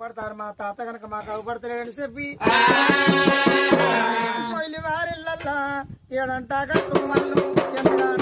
పడతారు మా తాత కనుక మాకు అవపడతలేడని చెప్పి. మొయిలి వారిల్లల్లా ఏడంటా కట్టు మల్లు ఎన్నడా